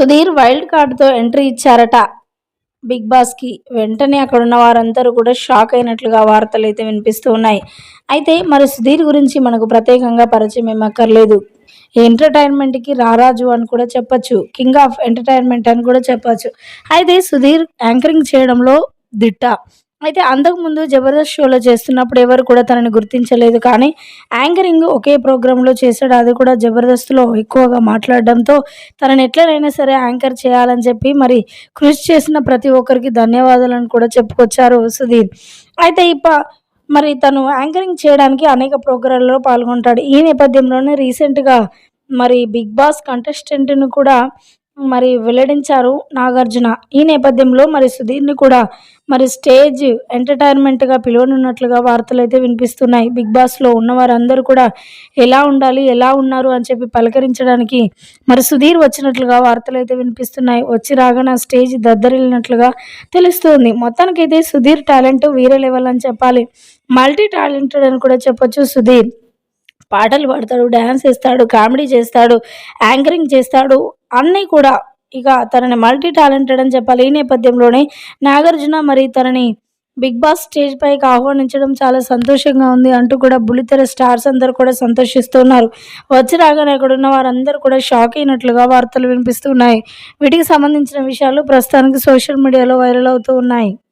Sudheer wild కార్డుతో entry ఇచ్చారట. Big బాస్కి వెంటనే అక్కడ ఉన్న వారందరూ కూడా షాక్ అయినట్లుగా వార్తలు అయితే వినిపిస్తూ ఉన్నాయి. అయితే మరి సుధీర్ గురించి మనకు ప్రత్యేకంగా పరిచయం ఏమక్కర్లేదు ఎంటర్టైన్మెంట్కి రారాజు అని కూడా చెప్పొచ్చు. కింగ్ ఆఫ్ ఎంటర్టైన్మెంట్ అని కూడా చెప్పచ్చు. అయితే సుధీర్ యాంకరింగ్ చేయడంలో దిట్ట. అయితే అంతకుముందు జబర్దస్త్ షోలో చేస్తున్నప్పుడు ఎవరు కూడా తనని గుర్తించలేదు. కానీ యాంకరింగ్ ఒకే ప్రోగ్రాంలో చేశాడు. అది కూడా జబర్దస్త్లో ఎక్కువగా మాట్లాడడంతో తనని ఎట్లనైనా సరే యాంకర్ చేయాలని చెప్పి మరి కృషి చేసిన ప్రతి ఒక్కరికి ధన్యవాదాలను కూడా చెప్పుకొచ్చారు సుధీర్. అయితే ఇప్ప మరి తను యాంకరింగ్ చేయడానికి అనేక ప్రోగ్రాల్లో పాల్గొంటాడు. ఈ నేపథ్యంలోనే రీసెంట్గా మరి బిగ్ బాస్ కంటెస్టెంట్ను కూడా మరి వెల్లడించారు నాగార్జున. ఈ నేపథ్యంలో మరి సుధీర్ని కూడా మరి స్టేజ్ ఎంటర్టైన్మెంట్గా పిలువనున్నట్లుగా వార్తలు అయితే వినిపిస్తున్నాయి. బిగ్ బాస్లో ఉన్న వారందరూ కూడా ఎలా ఉండాలి ఎలా ఉన్నారు అని చెప్పి పలకరించడానికి మరి సుధీర్ వచ్చినట్లుగా వార్తలు అయితే వినిపిస్తున్నాయి. వచ్చి రాగానే స్టేజ్ దద్దరిల్లినట్లుగా తెలుస్తుంది. మొత్తానికైతే సుధీర్ టాలెంట్ వేరే లెవెల్ అని చెప్పాలి. మల్టీ టాలెంటెడ్ అని కూడా చెప్పొచ్చు సుధీర్. పాటలు పాడతాడు డ్యాన్స్ చేస్తాడు కామెడీ చేస్తాడు యాంకరింగ్ చేస్తాడు అన్నీ కూడా ఇక తనని మల్టీ టాలెంటెడ్ అని చెప్పాలి. ఈ నేపథ్యంలోనే నాగార్జున మరి తనని బిగ్ బాస్ స్టేజ్ పైకి ఆహ్వానించడం చాలా సంతోషంగా ఉంది అంటూ కూడా బుల్లితెర స్టార్స్ అందరూ కూడా సంతోషిస్తున్నారు. వచ్చి రాగానే అక్కడ ఉన్న వారందరూ కూడా షాక్ అయినట్లుగా వార్తలు వినిపిస్తున్నాయి. వీటికి సంబంధించిన విషయాలు ప్రస్తుతానికి సోషల్ మీడియాలో వైరల్ అవుతూ ఉన్నాయి.